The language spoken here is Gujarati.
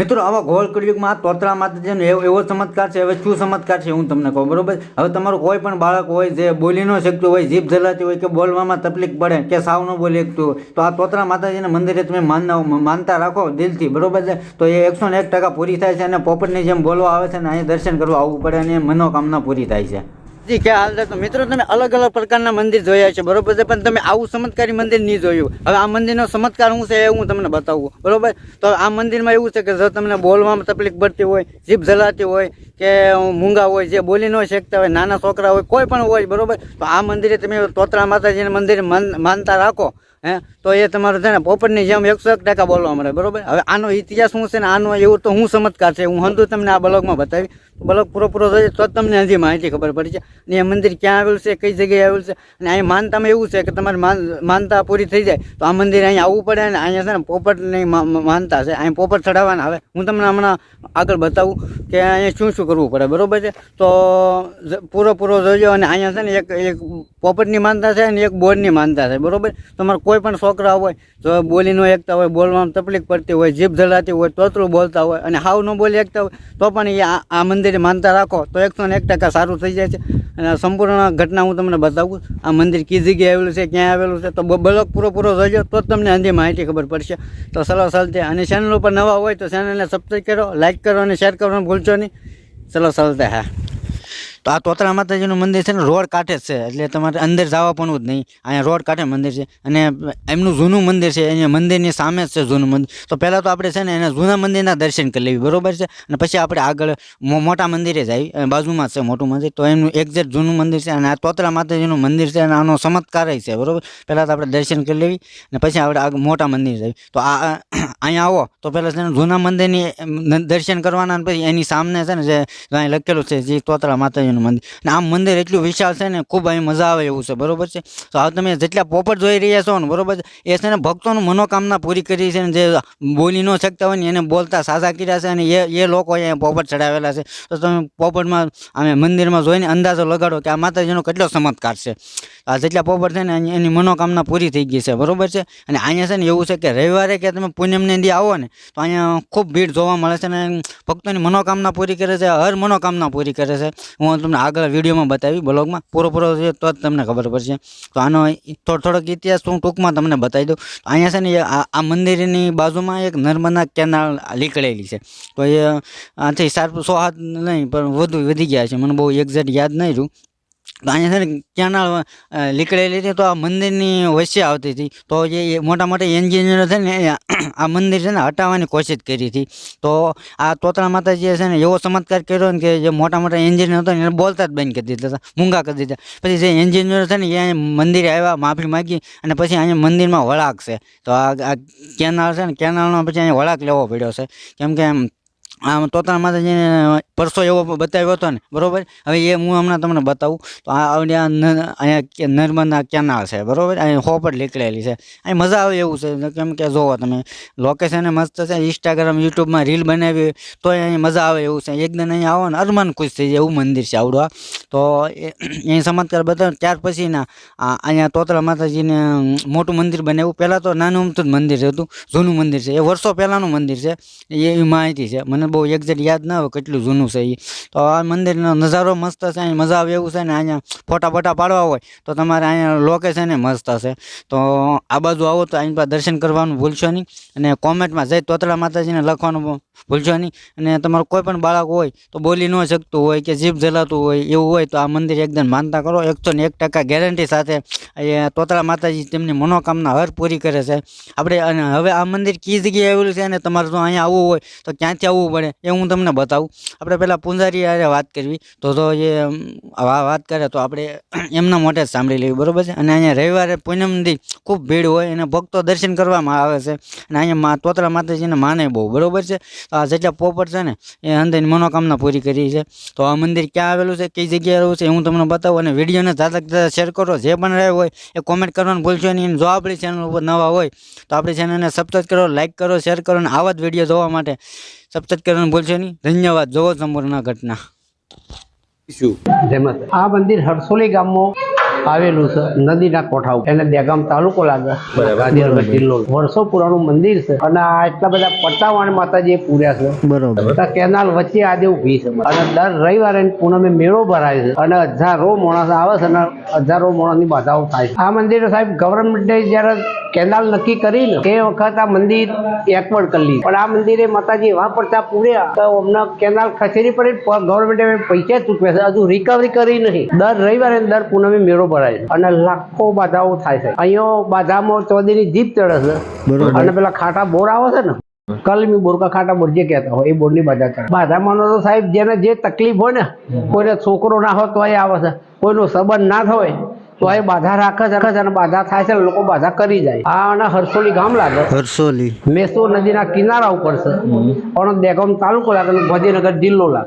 મિત્રો, આવા ઘોળ કળિયુગમાં તોતરા માતાજીનો એવો એવો ચમત્કાર છે, હવે શું ચમત્કાર છે હું તમને કહું, બરાબર? હવે તમારું કોઈ પણ બાળક હોય જે બોલી ન શકતું હોય, જીભ જલાતી હોય કે બોલવામાં તકલીફ પડે, કે સાવ ન બોલી શકતું તો આ તોતરા માતાજીના મંદિરે તમે માનના માનતા રાખો દિલથી, બરોબર છે? તો એ એકસો ને એક ટકા પૂરી થાય છે અને પોપટની જેમ બોલવા આવે છે અને અહીં દર્શન કરવા આવવું પડે અને મનોકામના પૂરી થાય છે. જી કે હાલ તો મિત્રો, તમે અલગ અલગ પ્રકારના મંદિર જોયા છે, બરોબર છે, પણ તમે આવું ચમત્કારી મંદિર નહીં જોયું. હવે આ મંદિરનો ચમત્કાર શું છે એ હું તમને બતાવું, બરોબર? તો આ મંદિરમાં એવું છે કે જો તમને બોલવામાં તકલીફ પડતી હોય, જીભ જલાતી હોય, કે મૂંગા હોય, જે બોલી ન શકતા હોય, નાના છોકરા હોય, કોઈ પણ હોય, બરોબર? તો આ મંદિરે તમે તોતરા માતાજીના મંદિર માનતા રાખો. હે? તો એ તમારે છે ને પોપટની જેમ એકસો એક ટકા બોલવા મળે, બરાબર? હવે આનો ઇતિહાસ શું છે ને આનો એવું તો હું ચમત્કાર છે, હું હંધુ તમને આ બ્લોગમાં બતાવી બ્લોગ પૂરો જોઈએ તો તમને હજી માહિતી ખબર પડી છે. અને એ મંદિર ક્યાં આવેલું છે, કઈ જગ્યાએ આવેલું છે? અને અહીંયા માનતામાં એવું છે કે તમારી માન, માનતા પૂરી થઈ જાય, તો આ મંદિર અહીંયા આવવું પડે અને અહીંયા છે ને પોપટની માનતા છે. અહીં પોપટ ચડાવવાના આવે હું તમને હમણાં આગળ બતાવું કે અહીંયા શું શું કરવું પડે, બરોબર છે? તો પૂરો પૂરો જોજો અને અહીંયા છે ને એક એક પોપટની માનતા છે અને એક બોર્ડની માનતા છે, બરોબર? તમારે કોઈ પણ છોકરા હોય જો બોલી ન એકતા હોય, બોલવામાં તકલીફ પડતી હોય, જીભ ધરાતી હોય તોતરું બોલતા હોય અને હાવ ન બોલી એકતા હોય, તો પણ એ આ મંદિરે માનતા રાખો, તો એકસો ને એક ટકા સારું થઈ જાય છે. અને સંપૂર્ણ ઘટના હું તમને બતાવું, આ મંદિર કી જગ્યાએ આવેલું છે, ક્યાં આવેલું છે, તો બ્લોક પૂરો પૂરો જોજો, તો જ તમને અંધી માહિતી ખબર પડશે. તો ચલો સલતે, અને ચેનલ ઉપર નવા હોય તો ચેનલને સબસ્ક્રાઈબ કરો લાઇક કરો અને શેર કરવાનું ભૂલશો નહીં. ચલો સલતે હા. તો આ તોતરા માતાજીનું મંદિર છે ને, રોડ કાંઠે જ છે. એટલે તમારે અંદર જવા પણ જ નહીં. અહીંયા રોડ કાંઠે મંદિર છે. અને એમનું જૂનું મંદિર છે. અહીંયા મંદિરની સામે જ છે જૂનું મંદિર. તો પહેલાં તો આપણે છે ને, એના જૂના મંદિરના દર્શન કરી લેવી. બરોબર છે? અને પછી આપણે આગળ મોટા મંદિરે જ આવી બાજુમાં છે મોટું મંદિર. તો એમનું એક્ઝેક્ટ જૂનું મંદિર છે અને આ તોતરા માતાજીનું મંદિર છે અને આનો ચમત્કાર છે. બરાબર? પહેલાં તો આપણે દર્શન કરી લેવી અને પછી આપણે આગળ મોટા મંદિર જઈએ તો આ અહીંયા આવો. તો પહેલાં છે ને, જૂના મંદિરની દર્શન કરવાના અને પછી એની સામે છે ને, જે લખેલું છે, જે તોતરા માતાજીનું મંદિર. અને આમ મંદિર એટલું વિશાળ છે ને, ખૂબ અહીં મજા આવે એવું છે. બરોબર છે? તો હવે તમે જેટલા પોપટ જોઈ રહ્યા છો ને, બરોબર એ છે ને ભક્તોનું મનોકામના પૂરી કરી છે ને, જે બોલી ન શકતા હોય ને, એને બોલતા સાજા કર્યા છે અને એ એ લોકો અહીંયા પોપટ ચડાવેલા છે. તો તમે પોપટમાં અમે મંદિરમાં જોઈને અંદાજો લગાડો કે આ માતાજીનો કેટલો ચમત્કાર છે. આ જેટલા પોપર છે ને, એની મનોકામના પૂરી થઈ ગઈ છે, બરોબર છે? અને અહીંયા છે ને એવું છે કે રવિવારે કે તમે પૂનમને દી આવો ને, તો અહીંયા ખૂબ ભીડ જોવા મળે છે અને ભક્તોની મનોકામના પૂરી કરે છે, હર મનોકામના પૂરી કરે છે. હું તમને આગળ વિડીયોમાં બતાવી, બ્લોગમાં પૂરો પૂરો છે તો જ તમને ખબર પડશે. તો આનો થોડો થોડોક ઇતિહાસ હું ટૂંકમાં તમને બતાવી દઉં. તો અહીંયા છે ને આ મંદિરની બાજુમાં એક નર્મદા કેનાલ નીકળેલી છે. તો એ આથી સાત સો હાથ નહીં, પણ વધુ વધી ગયા છે. મને બહુ એક્ઝેક્ટ યાદ નહીં રહ્યું. અહીંયા છે ને કેનાલ નીકળેલી હતી તો આ મંદિરની વચ્ચે આવતી હતી. તો જે મોટા મોટા એન્જિનિયરો છે ને આ મંદિર છે ને હટાવવાની કોશિશ કરી હતી. તો આ તોતરા માતાજીએ છે ને, એવો ચમત્કાર કર્યો ને કે જે મોટા મોટા એન્જિનિયર હતા ને, એને બોલતા જ બંધ કરી દીધા હતા, મૂંગા કરી દીધા. પછી જે એન્જિનિયર છે ને, એ મંદિરે આવ્યા, માફી માગી અને પછી અહીંયા મંદિરમાં વળાક છે. તો આ આ કેનાલ છે ને, કેનાલનો પછી અહીંયા વળાક લેવો પડ્યો છે. કેમ કે આમ તોતરા માતાજીને પરસો એવો બતાવ્યો હતો ને, બરોબર? હવે એ હું હમણાં તમને બતાવું, તો આ અહીંયા કે નર્મદા કેનાલ છે, બરોબર? અહીંયા હોપર નીકળેલી છે. અહીં મજા આવે એવું છે કેમ કે જોવો તમે લોકેશન મસ્ત છે ઇન્સ્ટાગ્રામ યુટ્યુબમાં રીલ બનાવી તો અહીં મજા આવે એવું છે. એકદમ અહીંયા આવો ને, અરમાન ખુશ થઈ જાય એવું મંદિર છે આવડું તો એ, અહીં ચમત્કાર બતાવ્યો ત્યાર પછી ના અહીંયા તોતરા માતાજીને મોટું મંદિર બનાવ્યું. પહેલાં તો નાનું અમથું મંદિર હતું, જૂનું મંદિર છે. એ વર્ષો પહેલાંનું મંદિર છે. એ માહિતી છે. મને બહુ એક્ઝેક્ટ યાદ ના આવે કેટલું જૂનું છે એ તો આ મંદિરનો નજારો મસ્ત છે, અહીં મજા આવે એવું છે ને અહીંયા ફોટા ફોટા પાડવા હોય, તો તમારે અહીંયા લોકેશન એ મસ્ત હશે. તો આ બાજુ આવો તો અહીં પર દર્શન કરવાનું ભૂલશો નહીં અને કોમેન્ટમાં જય તોતળા માતાજીને લખવાનું ભૂલશો નહીં. અને તમારું કોઈ પણ બાળક હોય તો બોલી ન શકતું હોય કે જીભ જલાતું હોય એવું હોય તો આ મંદિર એકદમ માનતા કરો. એકસો ને એક ટકા ગેરંટી સાથે તોતળા માતાજી તેમની મનોકામના હર પૂરી કરે છે. આપણે અને હવે આ મંદિર કઈ જગ્યાએ આવેલું છે અને તમારે જો અહીંયા આવવું હોય તો ક્યાંથી આવવું પડે એ હું તમને બતાવું. આપણે પહેલાં પૂંજારી યારે વાત કરવી. તો તો અમ, વાત કરે તો આપણે એમના મોઢે જ સાંભળી લેવી બરોબર છે? અને અહીંયા રવિવારે પૂનમથી ખૂબ ભીડ હોય અને ભક્તો દર્શન કરવામાં આવે છે. અને અહીંયા મા તોતરા માતાજીને માને બહુ બરોબર છે? આ જેટલા પોપટ છે ને એ અંદરની મનોકામના પૂરી કરી છે. તો આ મંદિર ક્યાં આવેલું છે કઈ જગ્યાએ આવેલું છે હું તમને બતાવું. અને વિડીયોને જાતક જાતા શેર કરો. જે પણ રહ્યો હોય એ કોમેન્ટ કરવાનું ભૂલશો નહીં. જો આપણી ચેનલ ઉપર નવા હોય તો આપણી ચેનલને સબસ્ક્રાઈબ કરો લાઈક કરો શેર કરો. અને આવા જ વીડિયો જોવા માટે સબસ્ક્રાઈબ કરવાનું ભૂલશો નહીં? ધન્યવાદ. જોવો સંપૂર્ણ ઘટના. આ મંદિર હરસોલી ગામમાં આવેલું છે નદીના કોઠા ઉપર એને દેગામ તાલુકો લાગે. ગાંધીનગર જિલ્લો. વર્ષો પુરાણું મંદિર છે અને આ એટલા બધા પટ્ટાવાણ માતાજી પૂર્યા છે. બરોબર. કેનાલ વચ્ચે આજે ઊભી છે. અને દર રવિવારે પૂનમે મેળો ભરાય છે અને હજારો માણસ આવે છે અને હજારો માણસની બાધાઓ થાય છે. આ મંદિર સાહેબ ગવર્મેન્ટે જ્યારે કેનાલ નક્કી કરી એ વખત આ મંદિર એકવર્ડ કરી લીધું. પણ આ મંદિરે માતાજી એવા પડતા પૂર્યા તો અમને કેનાલ ખસેડી પડે ગવર્મેન્ટે પૈસા ચૂકવે છે. હજુ રિકવરી કરી નહીં. દર રવિવારે દર પૂનમે મેળો ભરાય છે. અને લાખો બાધાઓ થાય છે. અહીંયા બાધામાં ચોદીની જીપ ચડે છે. અને પેલા ખાટા બોર આવે છે ને કલમી બોરકા ખાટા બોર જે કહેતા હોય એ બોરની બાધા ચડે. બાધામાં તો સાહેબ જેને જે તકલીફ હોય ને કોઈને છોકરો ના હોય તો એ આવે છે. કોઈનો સંબંધ ના થાય તો એ બાધા રાખે છે અને બાધા થાય છે લોકો બાધા કરી જાય. આ અને હરસોલી ગામ લાગે હરસોલી. મેસો નદીના કિનારા ઉપર છે. પણ દેગામ તાલુકો લાગે ગાંધીનગર જિલ્લો લાગે.